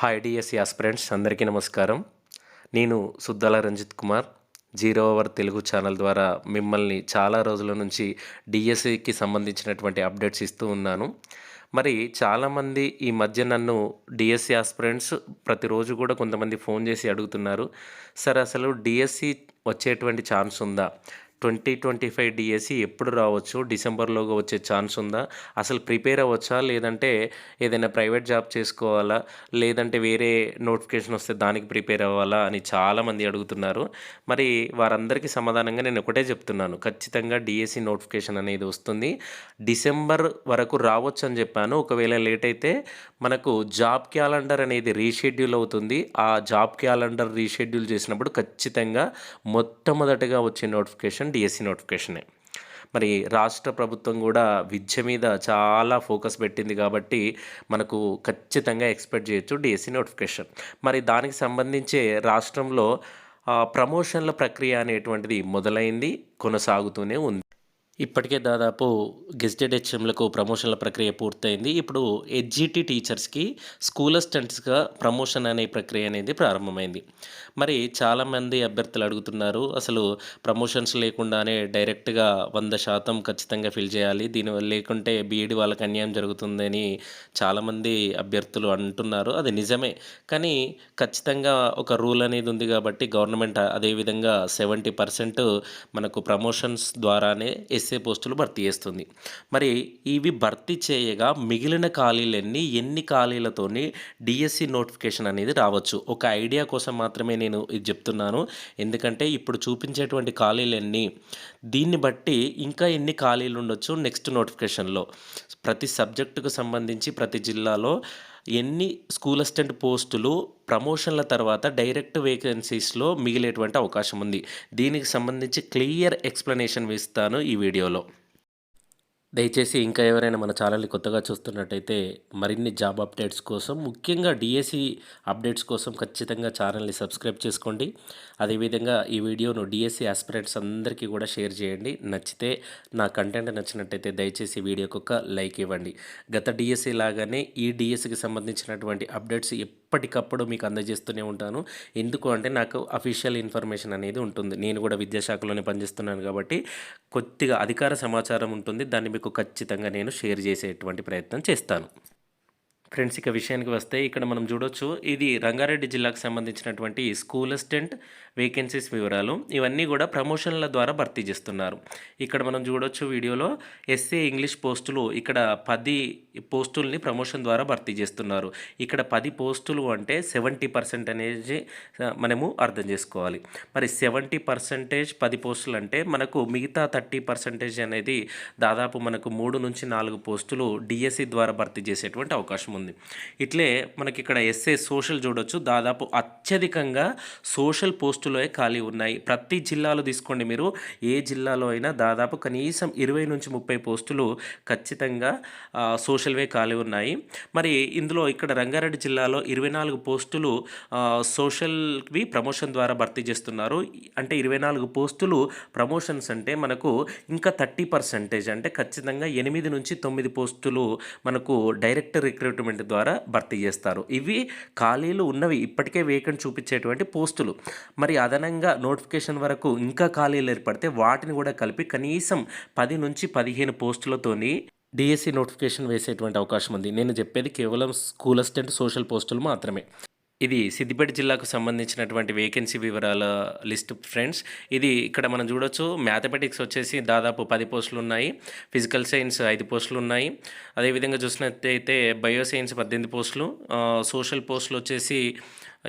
Hi DSC aspirants అందరికీ నమస్కారం. నేను Suddala Ranjith Kumar. Zero hour Telugu channel ద్వారా మిమ్మల్ని చాలా రోజుల నుంచి డిఎస్సికి సంబంధించినటువంటి అప్డేట్స్ ఇస్తూ ఉన్నాను. మరి చాలామంది ఈ మధ్య నన్ను డిఎస్సి ఆస్పిరెంట్స్ ప్రతిరోజు కూడా కొంతమంది ఫోన్ చేసి అడుగుతున్నారు. సార్ అసలు డిఎస్సి వచ్చేటువంటి ఛాన్స్ ఉందా? ట్వంటీ ట్వంటీ ఫైవ్ డిఎస్సి ఎప్పుడు రావచ్చు? డిసెంబర్లోగా వచ్చే ఛాన్స్ ఉందా? అసలు ప్రిపేర్ అవ్వచ్చా? లేదంటే ఏదైనా ప్రైవేట్ జాబ్ చేసుకోవాలా? లేదంటే వేరే నోటిఫికేషన్ వస్తే దానికి ప్రిపేర్ అవ్వాలా? అని చాలామంది అడుగుతున్నారు. మరి వారందరికీ సమాధానంగా నేను ఒకటే చెప్తున్నాను. ఖచ్చితంగా డిఎస్సి నోటిఫికేషన్ అనేది వస్తుంది. డిసెంబర్ వరకు రావచ్చు అని చెప్పాను. ఒకవేళ లేట్ అయితే మనకు జాబ్ క్యాలెండర్ అనేది రీషెడ్యూల్ అవుతుంది. ఆ జాబ్ క్యాలెండర్ రీషెడ్యూల్ చేసినప్పుడు ఖచ్చితంగా మొట్టమొదటిగా వచ్చే నోటిఫికేషన్ డిఎస్సి నోటిఫికేషనే మరి రాష్ట్ర ప్రభుత్వం కూడా విద్య మీద చాలా ఫోకస్ పెట్టింది కాబట్టి మనకు ఖచ్చితంగా ఎక్స్పెక్ట్ చేయొచ్చు డిఎస్సి నోటిఫికేషన్ మరి దానికి సంబంధించే రాష్ట్రంలో ప్రమోషన్ల ప్రక్రియ అనేటువంటిది మొదలైంది కొనసాగుతూనే ఉంది. ఇప్పటికే దాదాపు గెజిటెడ్ హెచ్ఎంలకు ప్రమోషన్ల ప్రక్రియ పూర్తయింది. ఇప్పుడు హెచ్జిటి టీచర్స్కి స్కూల్ అసిస్టెంట్స్గా ప్రమోషన్ అనే ప్రక్రియ అనేది ప్రారంభమైంది. మరి చాలామంది అభ్యర్థులు అడుగుతున్నారు అసలు ప్రమోషన్స్ లేకుండానే డైరెక్ట్గా వంద శాతం ఖచ్చితంగా ఫిల్ చేయాలి. దీనివల్ల లేకుంటే బీఈడి వాళ్ళకి అన్యాయం జరుగుతుందని చాలామంది అభ్యర్థులు అంటున్నారు. అది నిజమే. కానీ ఖచ్చితంగా ఒక రూల్ అనేది ఉంది కాబట్టి గవర్నమెంట్ అదేవిధంగా సెవెంటీ పర్సెంట్ మనకు ప్రమోషన్స్ ద్వారానే ఎస్ఏ పోస్టులు భర్తీ చేస్తుంది. మరి ఇవి భర్తీ చేయగా మిగిలిన ఖాళీలన్నీ ఎన్ని ఖాళీలతోని డిఎస్సి నోటిఫికేషన్ అనేది రావచ్చు? ఒక ఐడియా కోసం మాత్రమే నేను ఇది చెప్తున్నాను. ఎందుకంటే ఇప్పుడు చూపించేటువంటి ఖాళీలన్నీ దీన్ని బట్టి ఇంకా ఎన్ని ఖాళీలు ఉండొచ్చు నెక్స్ట్ నోటిఫికేషన్లో. ప్రతి సబ్జెక్టుకు సంబంధించి ప్రతి జిల్లాలో ఎన్ని స్కూల్ అసిస్టెంట్ పోస్టులు ప్రమోషన్ల తర్వాత డైరెక్ట్ వేకెన్సీస్లో మిగిలేటువంటి అవకాశం ఉంది. దీనికి సంబంధించి క్లియర్ ఎక్స్ప్లెనేషన్ ఇస్తాను ఈ వీడియోలో. దయచేసి ఇంకా ఎవరైనా మన ఛానల్ని కొత్తగా చూస్తున్నట్టయితే మరిన్ని జాబ్ అప్డేట్స్ కోసం ముఖ్యంగా డిఎస్సి అప్డేట్స్ కోసం ఖచ్చితంగా ఛానల్ని సబ్స్క్రైబ్ చేసుకోండి. అదేవిధంగా ఈ వీడియోను డిఎస్సి ఆస్పిరెంట్స్ అందరికీ కూడా షేర్ చేయండి. నచ్చితే నా కంటెంట్ నచ్చినట్టయితే దయచేసి వీడియోకి ఒక లైక్ ఇవ్వండి. గత డిఎస్సి లాగానే ఈ డిఎస్సికి సంబంధించినటువంటి అప్డేట్స్ ఎప్పటికప్పుడు మీకు అందజేస్తూనే ఉంటాను. ఎందుకు అంటే నాకు అఫీషియల్ ఇన్ఫర్మేషన్ అనేది ఉంటుంది. నేను కూడా విద్యాశాఖలోనే పనిచేస్తున్నాను కాబట్టి కొద్దిగా అధికార సమాచారం ఉంటుంది. దాన్ని మీకు ఖచ్చితంగా నేను షేర్ చేసేటువంటి ప్రయత్నం చేస్తాను. ఫ్రెండ్స్ ఇక విషయానికి వస్తే ఇక్కడ మనం చూడొచ్చు ఇది రంగారెడ్డి జిల్లాకు సంబంధించినటువంటి స్కూల్ అసిస్టెంట్ వేకెన్సీస్ వివరాలు. ఇవన్నీ కూడా ప్రమోషన్ల ద్వారా భర్తీ చేస్తున్నారు. ఇక్కడ మనం చూడొచ్చు వీడియోలో ఎస్ఏ ఇంగ్లీష్ పోస్టులు ఇక్కడ పది పోస్టుల్ని ప్రమోషన్ ద్వారా భర్తీ చేస్తున్నారు. ఇక్కడ పది పోస్టులు అంటే సెవెంటీ పర్సెంట్ అనేది మనము అర్థం చేసుకోవాలి. మరి సెవెంటీ పర్సెంటేజ్ పది పోస్టులు అంటే మనకు మిగతా థర్టీ పర్సెంటేజ్ అనేది దాదాపు మనకు మూడు నుంచి నాలుగు పోస్టులు డిఎస్సి ద్వారా భర్తీ చేసేటువంటి అవకాశం ఉంది. ఇట్లే మనకి ఇక్కడ ఎస్ఏ సోషల్ చూడొచ్చు. దాదాపు అత్యధికంగా సోషల్ పోస్టులే ఖాళీ ఉన్నాయి. ప్రతి జిల్లాలో తీసుకోండి మీరు. ఏ జిల్లాలో అయినా దాదాపు కనీసం ఇరవై నుంచి ముప్పై పోస్టులు ఖచ్చితంగా సోషల్వే ఖాళీ ఉన్నాయి. మరి ఇందులో ఇక్కడ రంగారెడ్డి జిల్లాలో ఇరవై నాలుగు పోస్టులు సోషల్వి ప్రమోషన్ ద్వారా భర్తీ చేస్తున్నారు. అంటే ఇరవై నాలుగు పోస్టులు ప్రమోషన్స్ అంటే మనకు ఇంకా థర్టీ పర్సెంటేజ్ అంటే ఖచ్చితంగా ఎనిమిది నుంచి తొమ్మిది పోస్టులు మనకు డైరెక్ట్ రిక్రూట్మెంట్ ద్వారా భర్తీ చేస్తారు. ఇవి ఖాళీలు ఉన్నవి. ఇప్పటికే వేకెంట్ చూపించేటువంటి పోస్టులు. మరి అదనంగా నోటిఫికేషన్ వరకు ఇంకా ఖాళీలు ఏర్పడితే వాటిని కూడా కలిపి కనీసం పది నుంచి పదిహేను పోస్టులతోని డిఎస్సి నోటిఫికేషన్ వేసేటువంటి అవకాశం ఉంది. నేను చెప్పేది కేవలం స్కూల్ అసిస్టెంట్ సోషల్ పోస్టులు మాత్రమే. ఇది సిద్దిపేట జిల్లాకు సంబంధించినటువంటి వేకెన్సీ వివరాల లిస్ట్ ఫ్రెండ్స్ ఇది ఇక్కడ మనం చూడొచ్చు. మ్యాథమెటిక్స్ వచ్చేసి దాదాపు పది పోస్టులు ఉన్నాయి. ఫిజికల్ సైన్స్ ఐదు పోస్టులు ఉన్నాయి. అదేవిధంగా చూసినట్టయితే బయో సైన్స్ పద్దెనిమిది పోస్టులు. సోషల్ పోస్టులు వచ్చేసి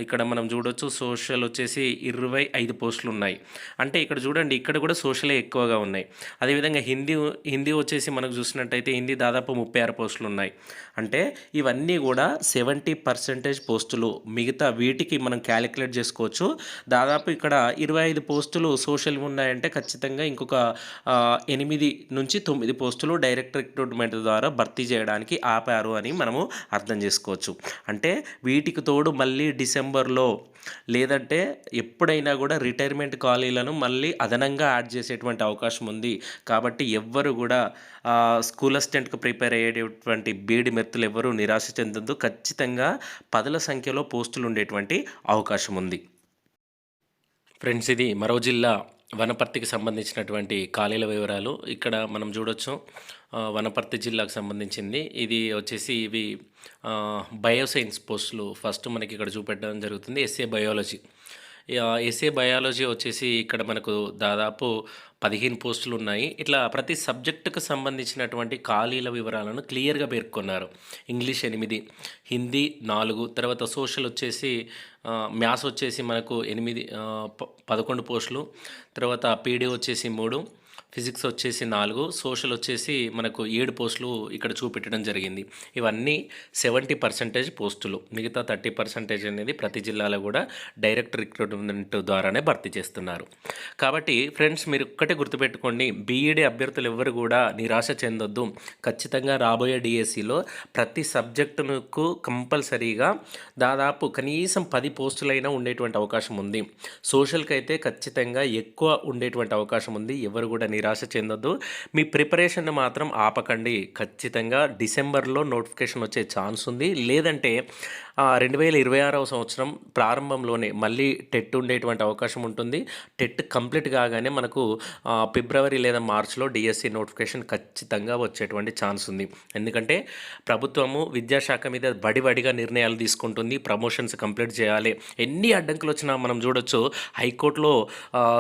ఇక్కడ మనం చూడొచ్చు సోషల్ వచ్చేసి ఇరవై ఐదు పోస్టులు ఉన్నాయి అంటే ఇక్కడ చూడండి ఇక్కడ కూడా సోషలే ఎక్కువగా ఉన్నాయి. అదేవిధంగా హిందీ హిందీ వచ్చేసి మనకు చూసినట్టయితే హిందీ దాదాపు ముప్పై ఆరు పోస్టులు ఉన్నాయి అంటే ఇవన్నీ కూడా సెవెంటీ పర్సెంటేజ్ పోస్టులు. మిగతా వీటికి మనం క్యాలిక్యులేట్ చేసుకోవచ్చు. దాదాపు ఇక్కడ ఇరవై ఐదు పోస్టులు సోషల్ ఉన్నాయంటే ఖచ్చితంగా ఇంకొక ఎనిమిది నుంచి తొమ్మిది పోస్టులు డైరెక్ట్ రిక్రూట్మెంట్ ద్వారా భర్తీ చేయడానికి ఆపారు అని మనము అర్థం చేసుకోవచ్చు. అంటే వీటికి తోడు మళ్ళీ డిసెంబర్ డిసెంబర్లో లేదంటే ఎప్పుడైనా కూడా రిటైర్మెంట్ కాలేజీలను మళ్ళీ అదనంగా యాడ్ చేసేటువంటి అవకాశం ఉంది. కాబట్టి ఎవ్వరు కూడా స్కూల్ అసిస్టెంట్కి ప్రిపేర్ అయ్యేటువంటి బీడి మెత్తులు ఎవరు నిరాశ చెందొద్దు. ఖచ్చితంగా పదుల సంఖ్యలో పోస్టులు ఉండేటువంటి అవకాశం ఉంది. ఫ్రెండ్స్ ఇది మరో జిల్లా వనపర్తికి సంబంధించినటువంటి ఖాళీల వివరాలు ఇక్కడ మనం చూడొచ్చు. వనపర్తి జిల్లాకు సంబంధించింది. ఇది వచ్చేసి ఇవి బయోసైన్స్ పోస్టులు ఫస్ట్ మనకి ఇక్కడ చూపెట్టడం జరుగుతుంది. SA biology. ఎస్ఏ బయాలజీ వచ్చేసి ఇక్కడ మనకు దాదాపు పదిహేను పోస్టులు ఉన్నాయి. ఇట్లా ప్రతి సబ్జెక్టుకు సంబంధించినటువంటి ఖాళీల వివరాలను క్లియర్గా పేర్కొన్నారు. ఇంగ్లీష్ ఎనిమిది హిందీ నాలుగు తర్వాత సోషల్ వచ్చేసి మ్యాథ్స్ వచ్చేసి మనకు ఎనిమిది పదకొండు పోస్టులు తర్వాత పీడీ వచ్చేసి మూడు ఫిజిక్స్ వచ్చేసి నాలుగు సోషల్ వచ్చేసి మనకు ఏడు పోస్టులు ఇక్కడ చూపెట్టడం జరిగింది. ఇవన్నీ సెవెంటీ పర్సెంటేజ్ పోస్టులు. మిగతా థర్టీ పర్సెంటేజ్ అనేది ప్రతి జిల్లాలో కూడా డైరెక్ట్ రిక్రూట్మెంట్ ద్వారానే భర్తీ చేస్తున్నారు. కాబట్టి ఫ్రెండ్స్ మీరు ఒక్కటే గుర్తుపెట్టుకోండి బీఈడీ అభ్యర్థులు ఎవరు కూడా నిరాశ చెందొద్దు. ఖచ్చితంగా రాబోయే డిఎస్సిలో ప్రతి సబ్జెక్టుకు కంపల్సరీగా దాదాపు కనీసం పది పోస్టులైనా ఉండేటువంటి అవకాశం ఉంది. సోషల్కి అయితే ఖచ్చితంగా ఎక్కువ ఉండేటువంటి అవకాశం ఉంది. ఎవరు కూడా నిరాశ చెందొద్దు. మీ ప్రిపరేషన్ మాత్రం ఆపకండి. ఖచ్చితంగా డిసెంబర్లో నోటిఫికేషన్ వచ్చే ఛాన్స్ ఉంది. లేదంటే రెండు వేల ఇరవై ఆరవ సంవత్సరం ప్రారంభంలోనే మళ్ళీ టెట్ ఉండేటువంటి అవకాశం ఉంటుంది. టెట్ కంప్లీట్ కాగానే మనకు ఫిబ్రవరి లేదా మార్చ్లో డిఎస్సి నోటిఫికేషన్ ఖచ్చితంగా వచ్చేటువంటి ఛాన్స్ ఉంది. ఎందుకంటే ప్రభుత్వము విద్యాశాఖ మీద బడిబడిగా నిర్ణయాలు తీసుకుంటుంది. ప్రమోషన్స్ కంప్లీట్ చేయాలి. ఎన్ని అడ్డంకులు వచ్చినా మనం చూడొచ్చు. హైకోర్టులో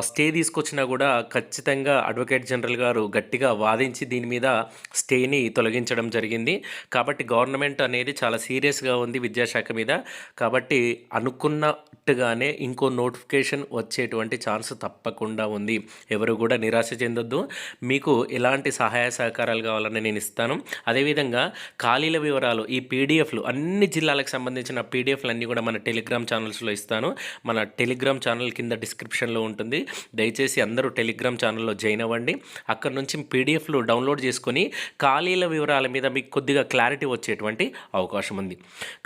స్టే తీసుకొచ్చినా కూడా ఖచ్చితంగా అడ్వకేట్ జనరల్ గారు గట్టిగా వాదించి దీని మీద స్టేని తొలగించడం జరిగింది. కాబట్టి గవర్నమెంట్ అనేది చాలా సీరియస్గా ఉంది విద్యాశాఖ మీద. కాబట్టి అనుకున్నట్టుగానే ఇంకో నోటిఫికేషన్ వచ్చేటువంటి ఛాన్స్ తప్పకుండా ఉంది. ఎవరు కూడా నిరాశ చెందొద్దు. మీకు ఎలాంటి సహాయ సహకారాలు కావాలని నేను ఇస్తాను. అదేవిధంగా ఖాళీల వివరాలు ఈ పీడిఎఫ్లు అన్ని జిల్లాలకు సంబంధించిన పీడిఎఫ్లు అన్నీ కూడా మన టెలిగ్రామ్ ఛానల్స్లో ఇస్తాను. మన టెలిగ్రామ్ ఛానల్ కింద డిస్క్రిప్షన్లో ఉంటుంది. దయచేసి అందరూ టెలిగ్రామ్ ఛానల్లో జాయిన్ అవ్వండి అక్కడ నుంచి పీడిఎఫ్లు డౌన్లోడ్ చేసుకొని ఖాళీల వివరాల మీద మీకు కొద్దిగా క్లారిటీ వచ్చేటువంటి అవకాశం ఉంది.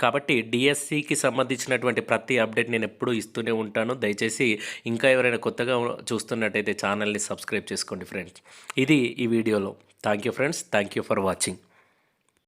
కాబట్టి డిఎస్సికి సంబంధించినటువంటి ప్రతి అప్డేట్ నేను ఎప్పుడూ ఇస్తూనే ఉంటాను. దయచేసి ఇంకా ఎవరైనా కొత్తగా చూస్తున్నట్టయితే ఛానల్ని సబ్స్క్రైబ్ చేసుకోండి ఫ్రెండ్స్. ఇది ఈ వీడియోలో. Thank you friends. Thank you for watching.